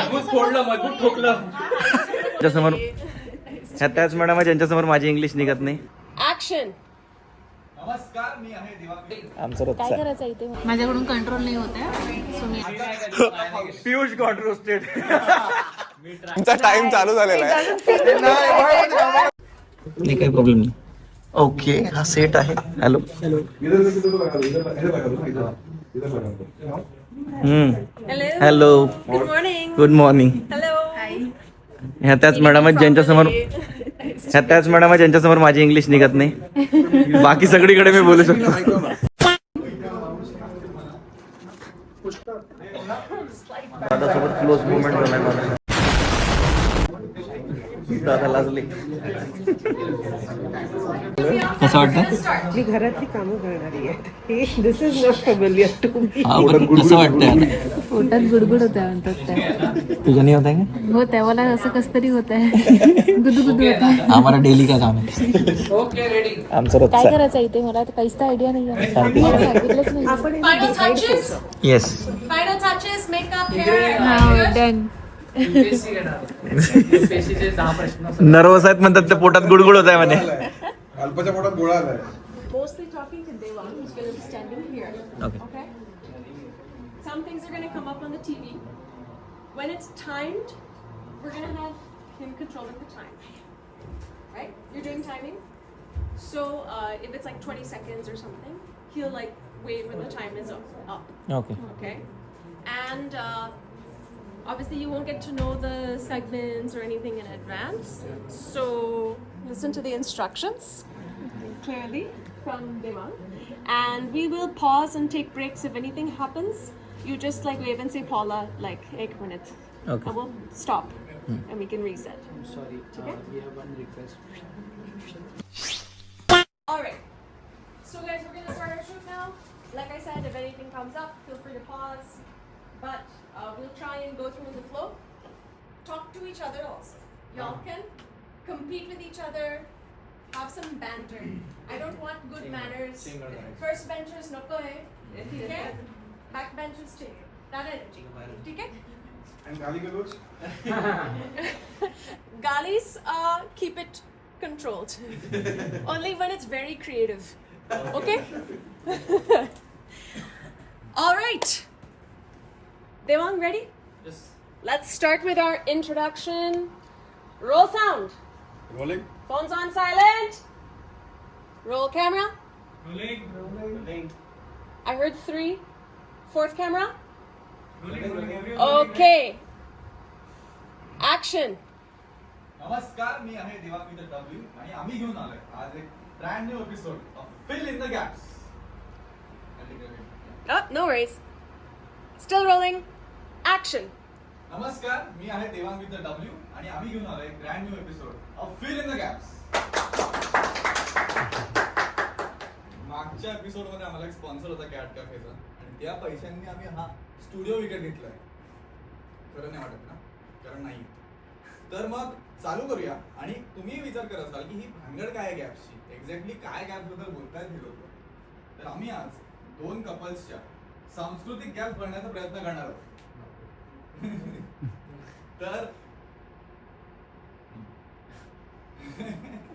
मजबूत फोडलं मजबूत ठोकलं त्याच्यासमोर ह्या त्याच मॅडम ज्यांच्यासमोर माझी इंग्लिश निघत नाही ऍक्शन नमस्कार मी आहे दिवाकर आमचं रोजचं काय आहे. करायचं इथे माझ्याकडून कंट्रोल नाही होत आहे सो मी पियुष गॉड रोस्टेड तुमचा टाइम चालू झालेला आहे नाही काही प्रॉब्लेम नाही ओके हा सेट आहे hello hello good morning good morning hello ह्या त्याच मॅडम आहेत ज्यांच्यासमोर ह्या त्याच मॅडम आहेत ज्यांच्यासमोर माझी इंग्लिश निघत नाही. बाकी सगळीकडे मी बोलू शकतो. दादासोबत क्लोज मुवमेंट झालाय माझा दादा लाजले. कसं वाटतं मी घरातली कामं करणारी आहे. This is not familiar to me कसं वाटतं पोटात गुडगुड होत्या म्हणतात त्या तुझं नाही होत आहे का? हो त्या मला असं कस तरी होत आहे. गुदू गुदू होत आहे. आम्हाला डेली का काम आहे? आमचं रोजचं. काय आहे करायचं इथे? मला तर काहीच तर आयडिया नाही. आहे आपण. Yes Final touches. Makeup, hair. हा डन नर्वस आहेत म्हणतात ते पोटात गुडगुड होत आहे म्हणे अल्पच्या पोटात गोळा आलाय mostly talking to Devang, who's going to be standing here. Okay. Okay. Some things are going to come up on the TV. When it's timed, we're going to have him controlling the time. Right? You're doing timing. So uh, if it's like 20 seconds or something, he'll like wave when the time is up. up okay okay. And uh, obviously, you won't get to know the segments or anything in advance. So listen to the instructions clearly from Devang. And we will pause and take breaks if anything happens. You just like wave and say Paula, like, eight minutes. Okay. And we'll stop and we can reset. I'm sorry, uh, we have one request. Alright. So guys, we're gonna start our shoot now. Like I said, if anything comes up, feel free to pause. But uh, we'll try and go through the flow. Talk to each other also. Y'all can compete with each other. Have some banter. I don't want good manners. First benchers no hai. Okay? Back benchers take it. That energy. Okay? आणि गाली गलोच Galis, uh, keep it controlled. Only when it's very creative. Okay? Devang, ready? Yes. Let's start with our introduction. Roll sound. Rolling Phones on silent. Roll camera. I heard three. Fourth camera. Okay. Action. नमस्कार मी आहे Diwakar with W आणि आम्ही घेऊन आलोय आज एक brand new episode fill in the gaps Oh, no worries. Still rolling. Action नमस्कार मी आहे देवांग विथ द डब्ल्यू आणि आम्ही घेऊन आलोय एक brand new episode of fill in the gaps मागच्या एपिसोडमध्ये आम्हाला एक स्पॉन्सर होता कॅट कॅफेचा आणि त्या पैशांनी आम्ही हा स्टुडिओ विकत घेतलाय. खरं नाही वाटत ना? कारण नाही. तर मग चालू करूया आणि तुम्ही विचार करत असाल की ही भानगड काय गॅप्सची एक्झॅक्टली काय गॅपबद्दल बोलतायत हे लोक? तर आम्ही आज दोन कपल्सच्या सांस्कृतिक गॅप भरण्याचा प्रयत्न करणार आहोत. तर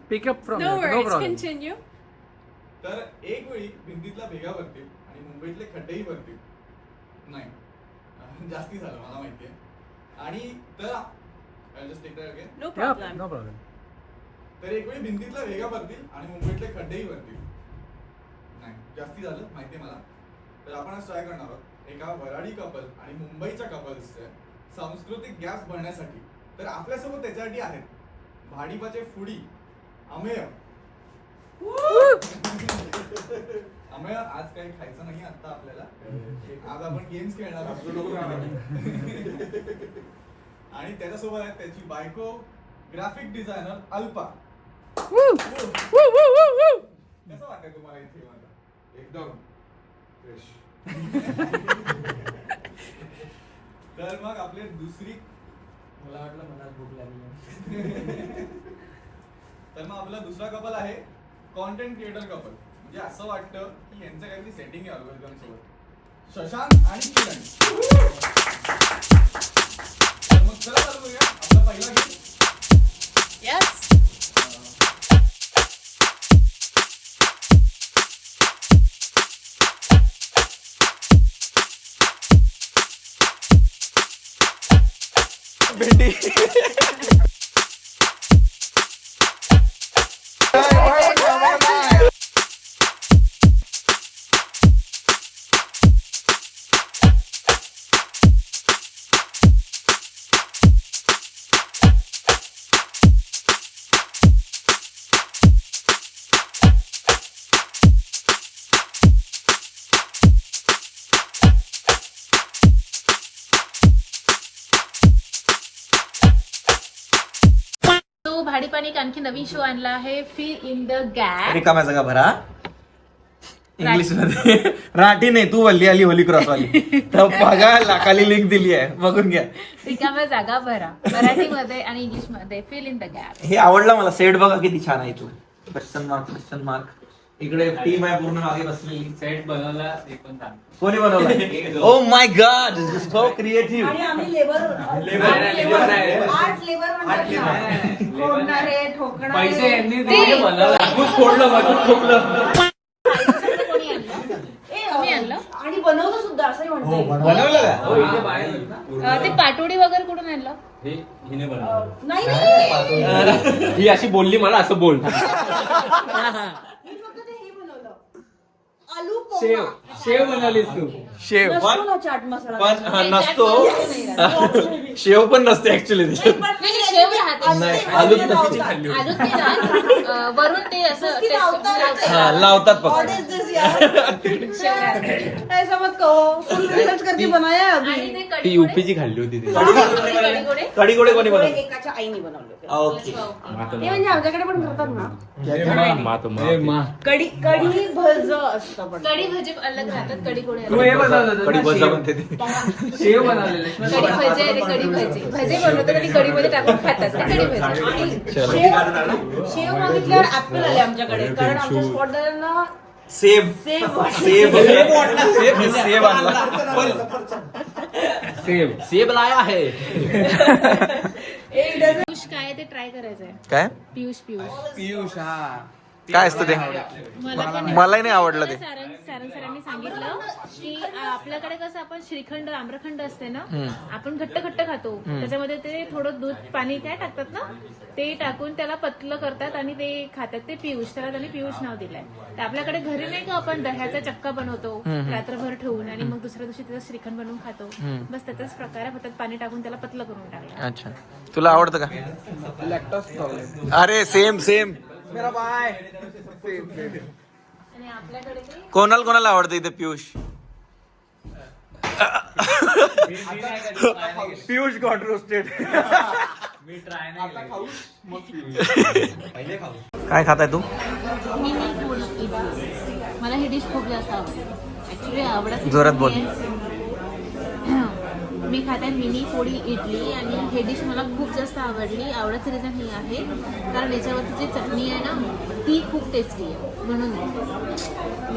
Pick up from No here, no worries. problem. Continue. तर एक वेळी भिंतीतल्या भेगा भरतील आणि मुंबईतले खड्डेही भरतील नाही जास्ती झालं मला माहितीये आणि तर just take problem. no problem. तर एक वेळी भिंतीतल्या भेगा भरतील आणि मुंबईतले खड्डेही भरतील नाही जास्ती झालं माहितीये मला तर आपण आज ट्राय करणार आहोत. एका वराडी कपल आणि मुंबईच्या कपल्सचे सांस्कृतिक गॅस भरण्यासाठी. तर आपल्यासोबत त्याच्यासाठी आहेत भाडीपाचे फुडी अमेय. अमेय आज काही खायचं नाही आता आपल्याला. आज आपण गेम्स खेळणार आहोत. आणि त्याच्यासोबत आहेत त्याची बायको ग्राफिक डिझायनर अल्पा. कसं वाटतंय तुम्हाला इथे? एकदम फ्रेश तर मग आपली दुसरी मला वाटलं मनात भूक लागली. तर मग आपला दुसरा कपल आहे कॉन्टेंट क्रिएटर कपल म्हणजे असं वाटतं की यांचं काहीतरी सेटिंग आहे अल्गोरिदम सोबत. शशांक आणि किरण. तर मग चला चालू करूया आपला पहिला गेम यस तो भाडीपाणी एक आणखी नवीन शो आणला आहे फिल इन द गॅप रिकाम्या जागा भरा? इंग्लिशमध्ये राठी नाही तू वल्ली आली होली क्रॉस वाली. तर बघा लाखाली लिंक दिली आहे. बघून घ्या. रिकाम्या जागा भरा. मराठीमध्ये आणि इंग्लिशमध्ये फिल इन द गॅप हे आवडलं मला. सेट बघा किती छान आहे तू. क्वेश्चन मार्क क्वेश्चन मार्क इकडे टीम आहे पूर्ण मागे बसलेली. सेट बनवला ते पण कोणी बनवलं? Oh my God so creative आणि आम्ही लेबर आर्ट लेबर फोडणारे ठोकणारे पैसे यांनी दिले बनवला फोडलं ठोकलं आणि बनवलं सुद्धा असंही म्हणते बनवलं. का? हो अं, ते पाटोडी वगैरे कुठून आणलं? हे हिने बनवलं. नाही नाही. ही अशी बोलली मला असं बोल मी फक्त ते हे बनवलं आलू शेव. शेव बनवलीस तू. शेव. नसतो ना चाट मसाला. पण हा, नसतो. शेव पण नसते ऍक्च्युली नाही, शेव राहते. नाही, आलू लावतात. खाल्ली अजून ते ना, अं, वरून ते असं लावतात. हा लावतात What फक्त. Is this यार? शेव राहते. ऐसा मत कहो फुल रिसर्च करके बनाया है आणि अभी ते ती कढी युपीची खाल्ली होती ती गोडे कडी गोडे कोणी बनवलं? एकाच्या आईने बनवले ओके. ते म्हणजे आमच्याकडे पण करतात ना. कडी कडी भज असतं. पण कढी भजी अलग राहतात कढी गोडे तू अलग. भजा ना, म्हणते ते. शेव. बनवलेलं कढी भजी आणि कढी भजी. भजी बनवतात आणि कढीमध्ये टाकून खातात ते कढी भजी. शेव शेव मागितल्यावर ऍपल आले आमच्याकडे कारण आमच्या स्पॉटदारांना सेब. सेब सेब. सेब सेब आणला. सेब. सेब लाया है एक डझन पियुष काय आहे ते ट्राय करायचंय? काय? पियुष पियुष. पियुष हा. काय असतं ते? मला मलाही नाही आवडलं ते. मला सारंग सारंग सरांनी सांगितलं की आपल्याकडे कसं आपण श्रीखंड आम्रखंड असते ना आपण घट्ट घट्ट खातो. त्याच्यामध्ये ते थोडं दूध पाणी काय टाकतात ना ते टाकून त्याला पतलं करतात आणि ते खातात. ते पियुष त्याला त्यांनी पियुष नाव दिलंय. तर आपल्याकडे घरी नाही का आपण दह्याचा चक्का बनवतो रात्रभर ठेवून आणि मग दुसऱ्या दिवशी त्याचं श्रीखंड बनवून खातो. बस त्याचाच प्रकार आहे फक्त पाणी टाकून त्याला पतलं करून टाकलं. अच्छा. तुला आवडतं का? लॅक्टोस अरे सेम सेम मेरा बाय आणि आपल्याकडे ते कोणाला कोणाला आवडतं इथे पियुष? पियुष गॉट रोस्टेड मी ट्राय नाही काय खाताय तू? मी नाही बोलत इडली. मला ही डिश खूप जास्त आवडते. ऍक्च्युली आवडत जोरात बोल. मी खाते मिनी पोळी इडली आणि हे डिश मला खूप जास्त आवडली. आवडायचं रिझन हे आहे कारण याच्यावरची जी चटणी आहे ना ती खूप टेस्टी आहे. म्हणून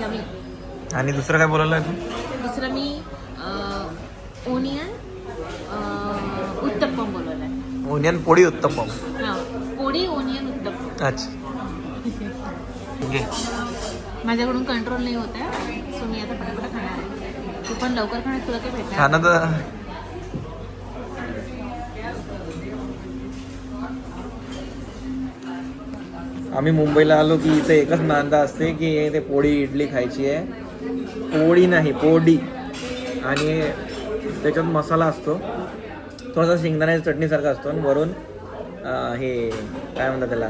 यमी आणि दुसरं काय बोलायला तू दुसरं मी ओनियन उत्तप्पम बोलवलं आहे. ओनियन पोळी उत्तम हां पोळी ओनियन उत्तप्पम. अच्छा. माझ्याकडून कंट्रोल नाही होत आहे सो मी आता पटापट खाणार आहे. तू पण लवकर खाणार तुला काही भेटणार आम्ही मुंबईला आलो की इथे एकच नांदा असते की ते पोळी इडली खायची आहे. पोळी नाही पोडी आणि त्याच्यात मसाला असतो. थोडासा शेंगदाण्याच्या चटणीसारखा असतो आणि वरून हे काय म्हणतात त्याला?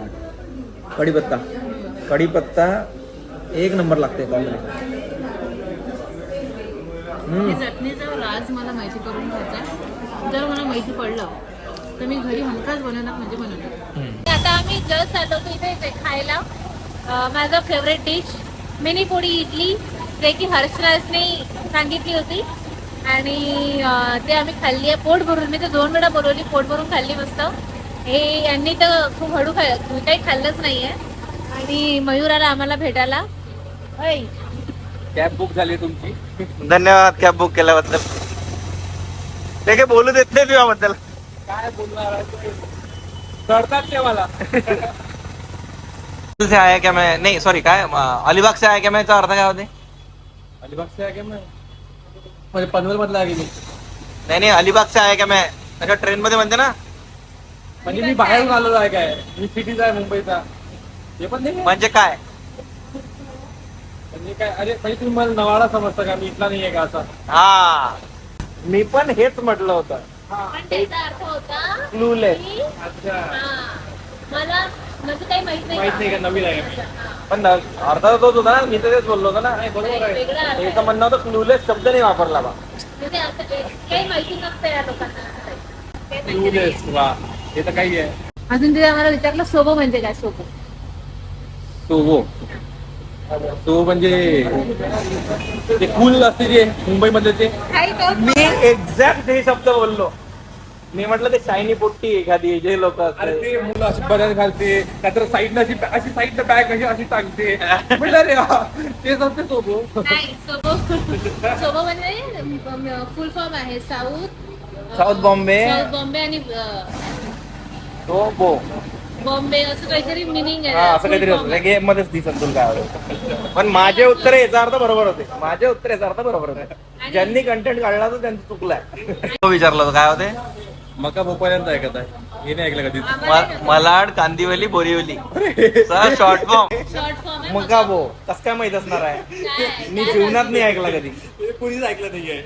कढीपत्ता. कढीपत्ता एक नंबर लागते कॉम्बिनेशन हे चटणीचा राज मला माहिती करून घ्यायचा. जर मला माहिती पडलं तर मी घरी हमखास बनवणार म्हणजे बनवणार. आता आम्ही जस्ट आलो इथे इथे खायला. माझं फेवरेट डिश मिनी पोळी इडली जे की हर्षराजने सांगितली होती. आणि ते आम्ही खाल्ली आहे. पोट भरून मी तर दोन वेळा बोलवली पोट भरून खाल्ली मस्त. हे यांनी तर खूप हळू खा काही खाल्लंच नाही आहे आणि मयूर आला आम्हाला भेटायला. कॅब बुक झाली तुमची. धन्यवाद कॅब बुक केल्याबद्दल. ते काही बोलू देत नाही तुझ्याबद्दल काय बोलणार करतात ते मला से आया क्या मैं नहीं सॉरी काय अलिबाग से आया क्या मैं अर्थ काय होते? अलिबाग से आगे मैं म्हणजे पनवेल मधला आगे मी नहीं नहीं अलिबाग से आया क्या मैं अच्छा ट्रेन मध्ये म्हणते ना? म्हणजे मी बाहेरून आलेलो आहे काय? मी सिटीचा आहे मुंबईचा. हे पण नाही म्हणजे काय? म्हणजे काय? अरे म्हणजे तुम्ही मला नवाडा समजता का? मी इथला नाहीये का असा? हा. मी पण हेच म्हटलं होतं. पण त्याचा अर्थ होता की अच्छा. हा, मला म्हणजे काही माहीत नाही माहीत नाही का? का नवीन आहे पण अर्धा तोच होता ना मी तर तेच बोललो होतो ना. नाही बरोबर आहे. वेगळा अर्थ याचं आहे. म्हणणं होतं क्लूलेस शब्द नाही वापरला बा. म्हणजे असं काही माहिती नसतं या लोकांना. असं काही. ते Clueless, वा. हे तर काही आहे. अजून तिथे आम्हाला विचारलं सोबो म्हणजे काय सोबो? सोवो तो म्हणजे ते कूल असते जे मुंबईमध्ये ते. मी एक्झॅक्ट हे शब्द बोललो. मी म्हटलं ते शायनी पोट्टी एखादी जे लोक अरे ते मुलं अशी बदल घालते. त्यातर साईडनं अशी अशी साईडनं बॅग अशी अशी टाकते. म्हटलं अरे हा, तेच असते सोबो नाही सोबो सोबो म्हणजे फुल फॉर्म आहे. South South Bombay. South Bombay आणि अं, तो बो बॉम्बे असं काहीतरी मिनिंग आहे. हा असं काहीतरी होतं गेम मध्येच दिसत तुला काय होतं. पण माझे उत्तर याचा अर्थ बरोबर होते. माझे उत्तर याचा अर्थ बरोबर होते. ज्यांनी कंटेंट काढला तो त्यांचं चुकलाय. विचारलं होतं काय होते? मका भोपाळ्यांत ऐकत आहे. हे नाही ऐकलं कधी. Malad Kandivali Borivali. Short form short form आहे मग का बो कस काय माहीत असणार आहे? काय- मी जीवनात नाही ऐकला कधी. हे कोणीच ऐकलं नाहीये.